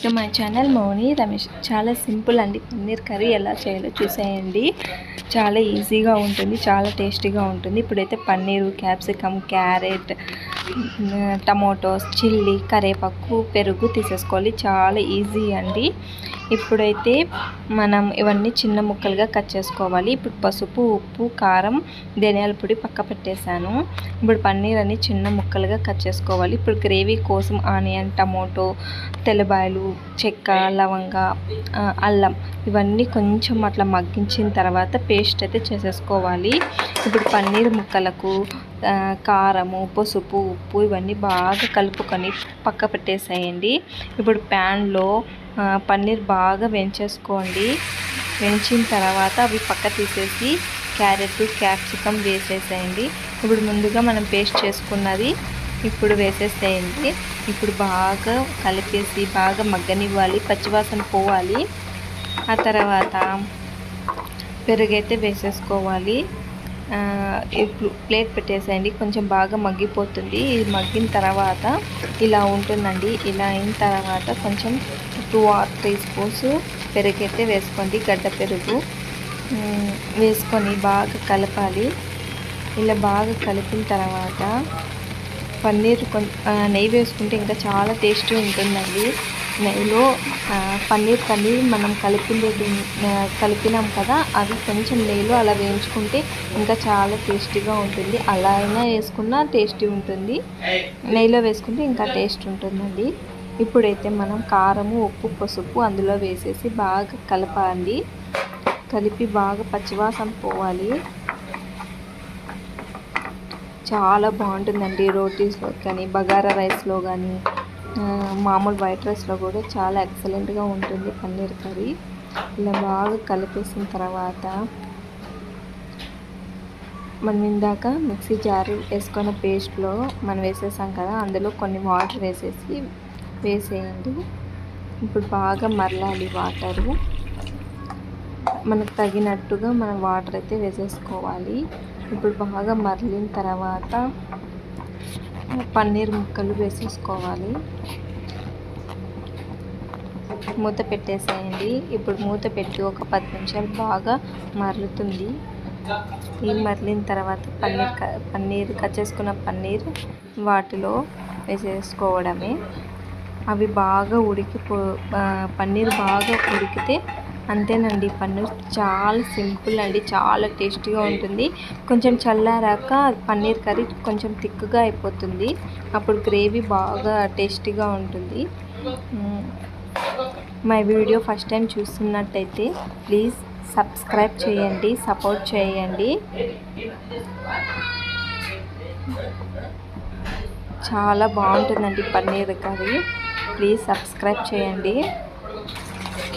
Back to my channel Mouni Ramesh చాలా simple అండి. Paneer curry ఎలా చేయాలో చూసేయండి. చాలా ఈజీగా ఉంటుంది చాలా టేస్టీగా ఉంటుంది. ఇప్పుడైతే paneer capsicum carrot tomatoes chilli కరేపాకు పెరుగు తీసేసుకోవాలి. చాలా ఈజీ అండి. ఇప్పుడైతే మనం ఇవన్నీ చిన్న ముక్కలుగా కట్ చేసుకోవాలి. ఇప్పుడు పసుపు ఉప్పు కారం ధనియాల పొడి పక్క పెట్టేశాను. ఇప్పుడు పన్నీర్ అని చిన్న ముక్కలుగా కట్ చేసుకోవాలి. ఇప్పుడు గ్రేవీ కోసం ఆనియన్ టమోటో తెల్లబాయలు చెక్క లవంగ అల్లం ఇవన్నీ కొంచెం అట్లా మగ్గించిన తర్వాత పేస్ట్ అయితే చేసేసుకోవాలి. ఇప్పుడు పన్నీర్ ముక్కలకు కారము పసుపు ఉప్పు ఇవన్నీ బాగా కలుపుకొని పక్క పెట్టేసేయండి. ఇప్పుడు ప్యాన్లో పన్నీర్ బాగా వేయించేసుకోండి. వేయించిన తర్వాత అవి పక్క తీసేసి క్యారెట్ క్యాప్సికమ్ వేసేసేయండి. ఇప్పుడు ముందుగా మనం పేస్ట్ చేసుకున్నది ఇప్పుడు వేసేసేయండి. ఇప్పుడు బాగా కలిపేసి బాగా మగ్గనివ్వాలి పచ్చివాసన పోవాలి. ఆ తర్వాత పెరుగైతే వేసేసుకోవాలి. ప్లేట్ పెట్టేసేయండి. కొంచెం బాగా మగ్గిపోతుంది. ఇది మగ్గిన తర్వాత ఇలా ఉంటుందండి. ఇలా అయిన తర్వాత కొంచెం టూ ఆర్ త్రీ స్పూన్స్ పెరుగైతే వేసుకోండి. గడ్డ పెరుగు వేసుకొని బాగా కలపాలి. ఇలా బాగా కలిపిన తర్వాత పన్నీర్ కొంచెం నెయ్యి వేసుకుంటే ఇంకా చాలా టేస్టీ ఉంటుందండి. నెయ్యిలో పన్నీర్ పన్నీర్ మనం కలిపింది కలిపినాం కదా అవి కొంచెం నెయ్యిలో అలా వేయించుకుంటే ఇంకా చాలా టేస్టీగా ఉంటుంది. అలా అయినా వేసుకున్నా టేస్టీ ఉంటుంది. నెయ్యిలో వేసుకుంటే ఇంకా టేస్ట్ ఉంటుందండి. ఇప్పుడైతే మనం కారము ఉప్పు పసుపు అందులో వేసేసి బాగా కలపాలి కలిపి బాగా పచ్చివాసన పోవాలి. చాలా బాగుంటుందండి రోటీస్లో కానీ బగారా రైస్లో కానీ మామూలు వైట్ రైస్లో కూడా చాలా ఎక్సలెంట్గా ఉంటుంది పన్నీర్ కర్రీ. ఇలా బాగా కలిపేసిన తర్వాత మనం ఇందాక మిక్సీ జారు వేసుకున్న పేస్ట్లో మనం వేసేసాం కదా అందులో కొన్ని వాటర్ వేసేసి వేసేయండి. ఇప్పుడు బాగా మరలాలి వాటరు. మనకు తగినట్టుగా మనం వాటర్ అయితే వేసేసుకోవాలి. ఇప్పుడు బాగా మరలిన తర్వాత పన్నీర్ ముక్కలు వేసేసుకోవాలి. మూత పెట్టేసేయండి. ఇప్పుడు మూత పెట్టి ఒక పది నిమిషాలు బాగా మరలుతుంది ఈ మరలిన తర్వాత పన్నీర్ క- పన్నీర్ కట్ చేసుకున్న పన్నీర్ వాటిలో వేసేసుకోవడమే. అవి బాగా ఉడికిపో పన్నీర్ బాగా ఉడికితే అంతేనండి పన్నీర్ చాలా సింపుల్ అండి చాలా టేస్టీగా ఉంటుంది. కొంచెం చల్లారాక పన్నీర్ కర్రీ కొంచెం థిక్గా అయిపోతుంది. అప్పుడు గ్రేవీ బాగా టేస్టీగా ఉంటుంది. మా వీడియో ఫస్ట్ టైం చూస్తున్నట్టయితే ప్లీజ్ సబ్స్క్రైబ్ చేయండి సపోర్ట్ చేయండి. చాలా బాగుంటుందండి పన్నీర్ కర్రీ. ప్లీజ్ సబ్స్క్రైబ్ చేయండి.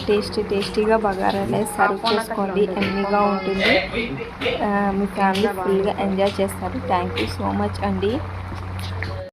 టేస్టీ టేస్టీగా బగారా రైస్ సర్వ్ చేసుకోండి. ఎన్నీగా ఉంటుంది. మీ ఫ్యామిలీ ఫుల్గా ఎంజాయ్ చేస్తారు. థ్యాంక్ యూ సో మచ్ అండి.